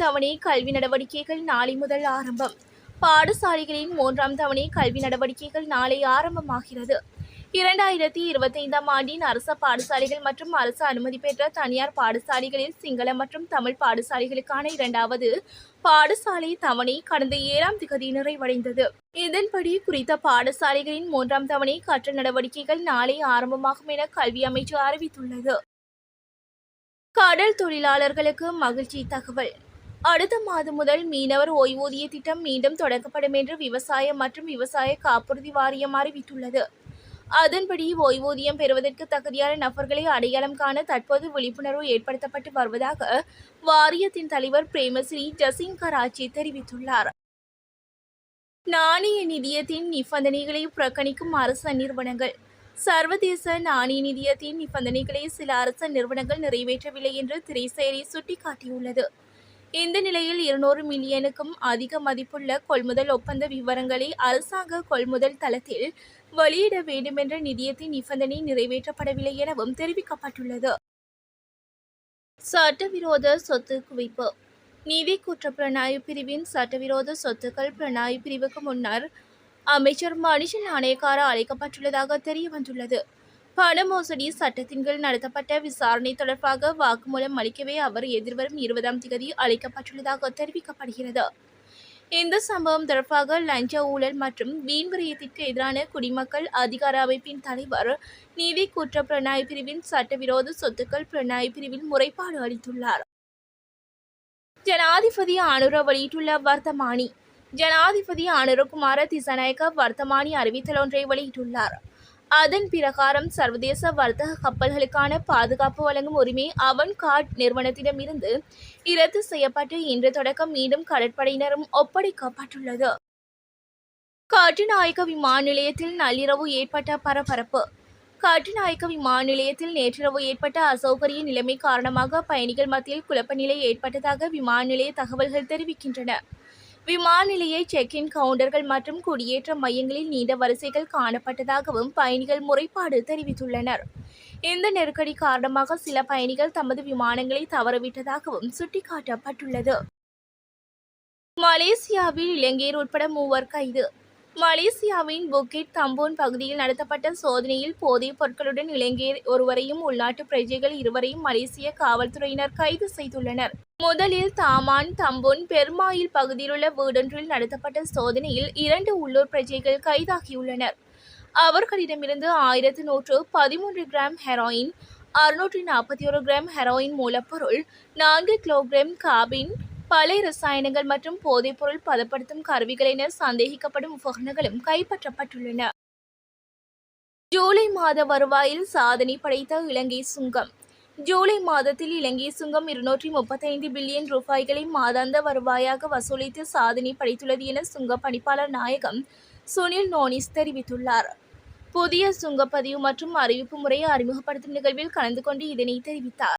தவணை கல்வி நடவடிக்கைகள் நாளை முதல் ஆரம்பம். பாடசாலைகளின் மூன்றாம் தவணை கல்வி நடவடிக்கைகள் நாளை ஆரம்பமாகிறது. இரண்டாயிரத்தி இருபத்தைந்தாம் ஆண்டின் அரச பாடசாலைகள் மற்றும் அரசு அனுமதி பெற்ற தனியார் பாடசாலைகளில் சிங்கள மற்றும் தமிழ் பாடசாலைகளுக்கான இரண்டாவது பாடசாலை தவணை கடந்த ஏழாம் திகதி நிறைவடைந்தது. இதன்படி குறித்த பாடசாலைகளின் மூன்றாம் தவணை கற்றல் நடவடிக்கைகள் நாளை ஆரம்பமாகும் என கல்வி அமைச்சு அறிவித்துள்ளது. கடல் தொழிலாளர்களுக்கு மகிழ்ச்சி தகவல். அடுத்த மாதம் முதல் மீனவர் ஓய்வூதிய திட்டம் மீண்டும் தொடங்கப்படும் என்று விவசாய மற்றும் விவசாய காப்புறுதி வாரியம் அறிவித்துள்ளது. அதன்படி ஓய்வூதியம் பெறுவதற்கு தகுதியான நபர்களை அடையாளம் காண தற்போது விழிப்புணர்வு ஏற்படுத்தப்பட்டு வருவதாக வாரியத்தின் தலைவர் பிரேமஸ்ரீ ஜசிங்கராஜி தெரிவித்துள்ளார். நாணய நிதியத்தின் நிபந்தனைகளை புறக்கணிக்கும் அரச நிறுவனங்கள். சர்வதேச நாணய நிதியத்தின் நிபந்தனைகளை சில அரச நிறுவனங்கள் நிறைவேற்றவில்லை என்று திரைசேரி சுட்டிக்காட்டியுள்ளது. இந்த நிலையில் இருநூறு மில்லியனுக்கும் அதிக மதிப்புள்ள கொள்முதல் ஒப்பந்த விவரங்களை அரசாங்க கொள்முதல் தளத்தில் வெளியிட வேண்டுமென்ற நிதியத்தின் நிபந்தனை நிறைவேற்றப்படவில்லை எனவும் தெரிவிக்கப்பட்டுள்ளது. சட்டவிரோத சொத்து குவிப்பு. நீதி குற்ற புலனாய்வு பிரிவின் சட்டவிரோத சொத்துக்கள் புலனாய்வு பிரிவுக்கு முன்னர் அமைச்சர் மனுஷன் நாணயக்கார அழைக்கப்பட்டுள்ளதாக தெரிய வந்துள்ளது பண மோசடி சட்டத்தின் கீழ் நடத்தப்பட்ட விசாரணை தொடர்பாக வாக்குமூலம் அளிக்கவே அவர் எதிர்வரும் இருபதாம் தேதி அளிக்கப்பட்டுள்ளதாக தெரிவிக்கப்படுகிறது. இந்த சம்பவம் தொடர்பாக லஞ்ச ஊழல் மற்றும் வீண்விரயத்திற்கு எதிரான குடிமக்கள் அதிகார அமைப்பின் தலைவர் நீதி குற்ற புலனாய்வு பிரிவின் சட்டவிரோத சொத்துக்கள் புலனாய்வு பிரிவில் முறைப்பாடு அளித்துள்ளார். ஜனாதிபதி ஆனுர வெளியிட்டுள்ள வர்த்தமானி ஜனாதிபதி ஆனுரகுமார திசநாயக்க வர்த்தமானி அறிவித்தல் ஒன்றை வெளியிட்டுள்ளார். அதன் பிரகாரம் சர்வதேச வர்த்தக கப்பல்களுக்கான பாதுகாப்பு வழங்கும் உரிமை அவன் கார்ட் நிறுவனத்திடமிருந்து இரத்து செய்யப்பட்டு இன்று தொடக்கம் மீண்டும் கடற்படையினரும் ஒப்படைக்கப்பட்டுள்ளது. கட்டுநாயக்க விமான நிலையத்தில் நள்ளிரவு ஏற்பட்ட பரபரப்பு. காற்றுநாயக்க விமான நிலையத்தில் நேற்றிரவு ஏற்பட்ட அசௌகரிய நிலைமை காரணமாக பயணிகள் மத்தியில் குழப்ப நிலை ஏற்பட்டதாக விமான நிலைய தகவல்கள் தெரிவிக்கின்றன. விமான நிலைய செக்-இன் கவுண்டர்கள் மற்றும் குடியேற்ற மையங்களில் நீண்ட வரிசைகள் காணப்பட்டதாகவும் பயணிகள் முறைப்பாடு தெரிவித்துள்ளனர். இந்த நெருக்கடி காரணமாக சில பயணிகள் தமது விமானங்களை தவறவிட்டதாகவும் சுட்டிக்காட்டப்பட்டுள்ளது. மலேசியாவில் இலங்கையர் உட்பட மூவர் கைது. மலேசியாவின் புக்கிட் தம்போன் பகுதியில் நடத்தப்பட்ட சோதனையில் போதைப் பொருட்களுடன் இலங்கையர் ஒருவரையும் உள்நாட்டு பிரஜைகள் இருவரையும் மலேசிய காவல்துறையினர் கைது செய்துள்ளனர். முதலில் தாமான் தம்பொன் பெருமாயில் பகுதியிலுள்ள வீடொன்றில் நடத்தப்பட்ட சோதனையில் இரண்டு உள்ளூர் பிரஜைகள் கைதாகியுள்ளனர். அவர்களிடமிருந்து ஆயிரத்து நூற்று பதிமூன்று கிராம் ஹெராயின் அறுநூற்றி நாற்பத்தி ஒரு கிராம் ஹெரோயின் மூலப்பொருள் நான்கு கிலோகிராம் காபின் பல ரசாயனங்கள் மற்றும் போதைப்பொருள் பதப்படுத்தும் கருவிகள் என சந்தேகிக்கப்படும் உபகரணங்களும் கைப்பற்றப்பட்டுள்ளன. ஜூலை மாத வருவாயில் சாதனை படைத்த இலங்கை சுங்கம் ஜூலை மாதத்தில் இலங்கை சுங்கம் இருநூற்றி முப்பத்தைந்து பில்லியன் ரூபாய்களை மாதாந்த வருவாயாக வசூலித்து சாதனை படைத்துள்ளது என சுங்க பணிப்பாளர் நாயகம் சுனில் நோனிஸ் தெரிவித்துள்ளார். புதிய சுங்கப்பதிவு மற்றும் அறிவிப்பு முறையை அறிமுகப்படுத்தும் நிகழ்வில் கலந்து கொண்டு இதனை தெரிவித்தார்.